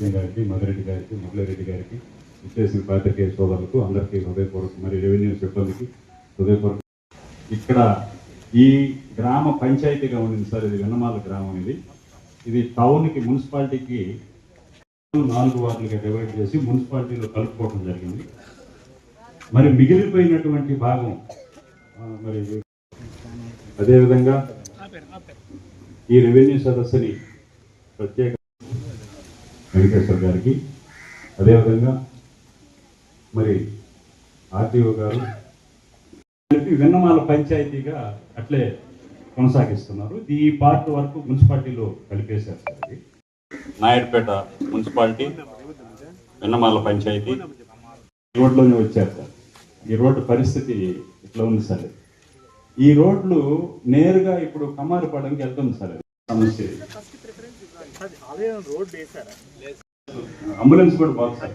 కృష్ణ గారికి మధురెడ్డి గారికి మురళిరెడ్డి గారికి విచ్చేసిన పాత్రికేయ సోదరులకు అందరికీ హృదయపూర్వక మరి రెవెన్యూ సిబ్బందికి హృదయపూర్వక ఇక్కడ ఈ గ్రామ పంచాయతీగా ఉండింది సార్ ఇది వెన్నమాల గ్రామం ఇది. ఇది టౌన్కి మున్సిపాలిటీకి నాలుగు వార్డులుగా డివైడ్ చేసి మున్సిపాలిటీలో కలుపుకోవడం జరిగింది. మరి మిగిలిపోయినటువంటి భాగం మరి అదేవిధంగా ఈ రెవెన్యూ సదస్సుని ప్రత్యేక వెంకటేశ్వర గారికి. అదేవిధంగా మరి ఆర్టీఓ గారు. కలిపి వెన్నమాల పంచాయతీగా అట్లే కొనసాగిస్తున్నారు. ఈ పార్ట్ వరకు మున్సిపాలిటీలో కలిపేశారు. Sir Naidupeta municipality Vennamala panchayat. రోడ్లోనే వచ్చారు సార్. ఈ రోడ్డు పరిస్థితి ఇట్లా ఉంది సార్. ఈ రోడ్లు నేరుగా ఇప్పుడు కమారుపాడానికి వెళ్తుంది సార్. సమస్య ఇది. అదే రోడ్ వేసారా అంబులెన్స్ కూడా బాగుంది సార్.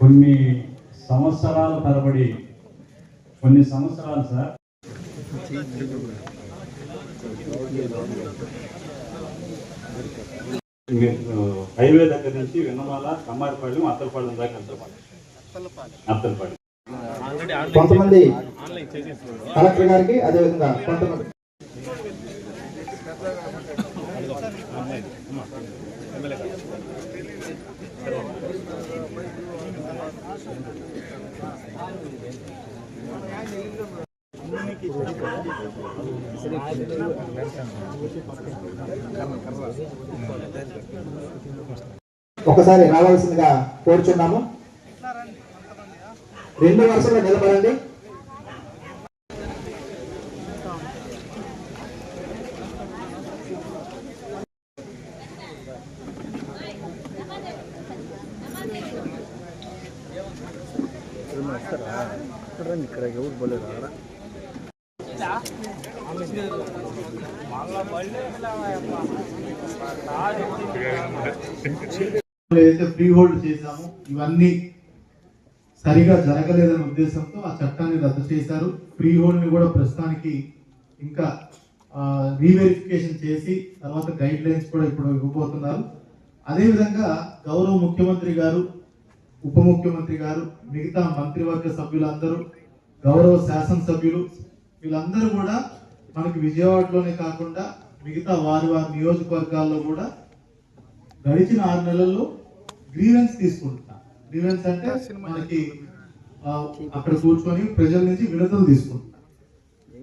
కొన్ని సంవత్సరాల తరబడి కొన్ని సంవత్సరాలు సార్. హైవే దగ్గర నుంచి వెన్నమాల కమ్మారిపాళెం అత్తలపాళెం దాకా వెళ్తాం అత్తలపాళెం కొంతమంది కలెక్టర్ గారికి అదేవిధంగా కొంతమంది ఒకసారి రావాల్సిందిగా కోరుచున్నాము. రెండు వరుసలో నిలబడండి. ఇక్కడ ఎవరు పోలేదు ఏదైతే ఫ్రీ హోల్డ్ చేశామో ఇవన్నీ సరిగా జరగలేదనే ఉద్దేశంతో ఆ చట్టాన్ని రద్దు చేశారు. ఫ్రీ హోల్డ్ని కూడా ప్రస్తుతానికి ఇంకా రీవెరిఫికేషన్ చేసి తర్వాత గైడ్ లైన్స్ కూడా ఇప్పుడు ఇవ్వబోతున్నారు. అదేవిధంగా గౌరవ ముఖ్యమంత్రి గారు ఉప ముఖ్యమంత్రి గారు మిగతా మంత్రివర్గ సభ్యులందరూ గౌరవ శాసనసభ్యులు వీళ్ళందరూ కూడా మనకి విజయవాడలోనే కాకుండా మిగతా వారి వారి నియోజకవర్గాల్లో కూడా గడిచిన ఆరు నెలల్లో గ్రీవెన్స్ తీసుకుంటున్నా గ్రీవెన్స్ అంటే మనకి అక్కడ కూర్చొని ప్రజల నుంచి వినతులు తీసుకుంటున్నా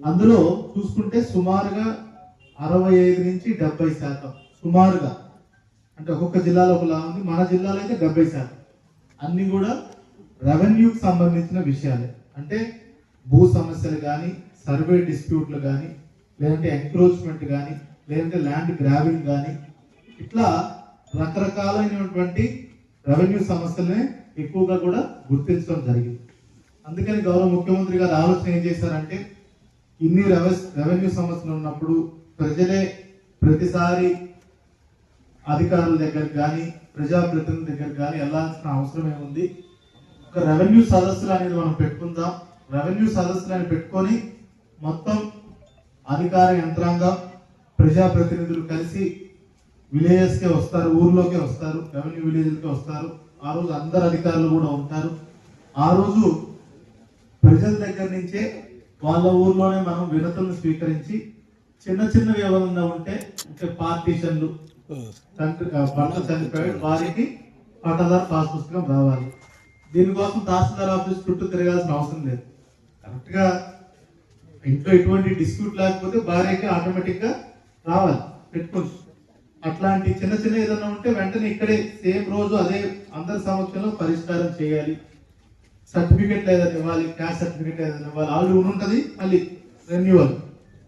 అందులో చూసుకుంటే సుమారుగా అరవై ఐదు నుంచి డెబ్బై శాతం సుమారుగా. అంటే ఒక్కొక్క జిల్లాలో ఒకలా ఉంది మన జిల్లాలో అయితే డెబ్బై శాతం. అన్ని కూడా రెవెన్యూకి సంబంధించిన విషయాలే. అంటే భూ సమస్యలు కానీ సర్వే డిస్ప్యూట్లు కానీ లేదంటే ఎంక్రోచ్మెంట్ కానీ లేదంటే ల్యాండ్ గ్రాబింగ్ కానీ ఇట్లా రకరకాలైనటువంటి రెవెన్యూ సమస్యలనే ఎక్కువగా కూడా గుర్తించడం జరిగింది. అందుకని గౌరవ ముఖ్యమంత్రి గారు ఆలోచన ఏం చేశారంటే ఇన్ని రెవెస్ రెవెన్యూ సమస్యలు ఉన్నప్పుడు ప్రజలే ప్రతిసారి అధికారుల దగ్గర కానీ ప్రజాప్రతినిధుల దగ్గర కానీ వెళ్ళాల్సిన అవసరం ఏముంది? ఒక రెవెన్యూ సదస్సులు అనేది మనం పెట్టుకుందాం. రెవెన్యూ సదస్సులను పెట్టుకొని మొత్తం అధికార యంత్రాంగం ప్రజాప్రతినిధులు కలిసి విలేజెస్కే వస్తారు ఊర్లోకే వస్తారు రెవెన్యూ విలేజెస్కే వస్తారు. ఆ రోజు అందరు అధికారులు కూడా ఉంటారు. ఆ రోజు ప్రజల దగ్గర నుంచే వాళ్ళ ఊర్లోనే మనం వినతులను స్వీకరించి చిన్న చిన్నవి ఏమైనా ఉంటే అంటే పార్టీషన్లు తండ్రి భర్త చనిపోయి వారికి పట్టదారు పాస్ పుస్తకం రావాలి. దీనికోసం తహసీల్దార్ ఆఫీస్ చుట్టూ తిరగాల్సిన అవసరం లేదు. కరెక్ట్గా ఇంట్లో ఎటువంటి డిస్ప్యూట్ లేకపోతే భార్యకి ఆటోమేటిక్గా రావాలి పెట్టుకోవచ్చు. అట్లాంటి చిన్న చిన్న ఏదైనా ఉంటే వెంటనే ఇక్కడే సేమ్ రోజు అదే అందరి సమక్షంలో పరిష్కారం చేయాలి. సర్టిఫికెట్ ఏదైనా ఇవ్వాలి క్యాస్ట్ సర్టిఫికెట్ ఏదైనా ఇవ్వాలి ఆల్రెడీ ఉంటుంది మళ్ళీ రెన్యువల్.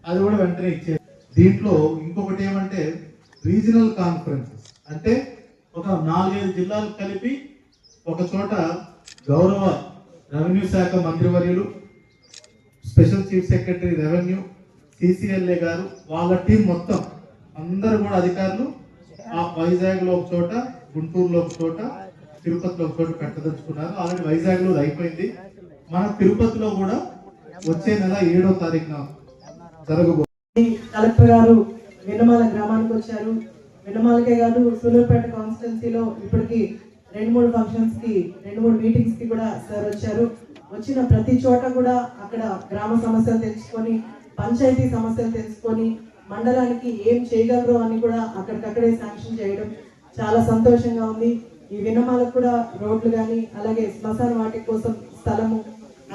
అది కూడా వెంటనే ఇచ్చే దీంట్లో ఇంకొకటి ఏమంటే రీజనల్ కాన్ఫరెన్సెస్. అంటే ఒక నాలుగైదు జిల్లాలు కలిపి ఒక చోట గౌరవ రెవెన్యూ శాఖ మంత్రివర్యులు special chief secretary revenue CCLA గారు వాళ్ళ టీం మొత్తం అందరు కూడా అధికారులు ఆ వైజాగ్లో ఒక చోట గుంటూరులో ఒక చోట తిరుపతిలో ఒక చోట పెట్టదలుచుకున్నారు. ఆల్రెడీ వైజాగ్లో అయిపోయింది. మన తిరుపతిలో కూడా వచ్చే నెల ఏడో తారీఖున జరగబో కలెక్టర్ గారు వినమాల గ్రామానికి వచ్చారు. వినమాలకే కాదు సూలూరుపేట కాన్స్టిట్యున్సీలో ఇప్పటికి రెండు మూడు ఫంక్షన్స్కి రెండు మూడు మీటింగ్స్కి కూడా సార్ వచ్చారు. వచ్చిన ప్రతి చోట కూడా అక్కడ గ్రామ సమస్యలు తెలుసుకొని పంచాయతీ సమస్యలు తెలుసుకొని మండలానికి ఏం చేయగలరు అని కూడా అక్కడికక్కడే శాంక్షన్ చేయడం చాలా సంతోషంగా ఉంది. ఈ వినమాలకు కూడా రోడ్లు కానీ అలాగే శ్మశాన వాటి కోసం స్థలము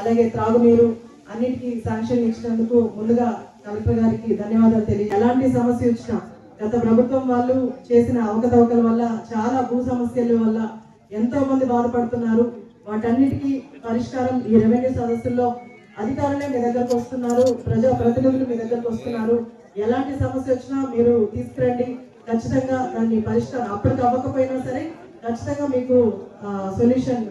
అలాగే త్రాగునీరు అన్నిటికీ శాంక్షన్ ఇచ్చినందుకు ముందుగా కలెక్టర్ గారికి ధన్యవాదాలు తెలియ ఎలాంటి సమస్య వచ్చినా గత ప్రభుత్వం వాళ్ళు చేసిన అవకతవకల వల్ల చాలా భూ సమస్యల వల్ల ఎంతో మంది బాధపడుతున్నారు. వాటన్నిటికీ పరిష్కారం ఈ రెవెన్యూ సదస్సుల్లో అధికారులే మీ దగ్గరకు వస్తున్నారు ప్రజా ప్రతినిధులు మీ దగ్గరకు వస్తున్నారు. ఎలాంటి సమస్య వచ్చినా మీరు తీసుకురండి. ఖచ్చితంగా దాన్ని పరిష్కారం అప్పటికి అవ్వకపోయినా సరే ఖచ్చితంగా మీకు సొల్యూషన్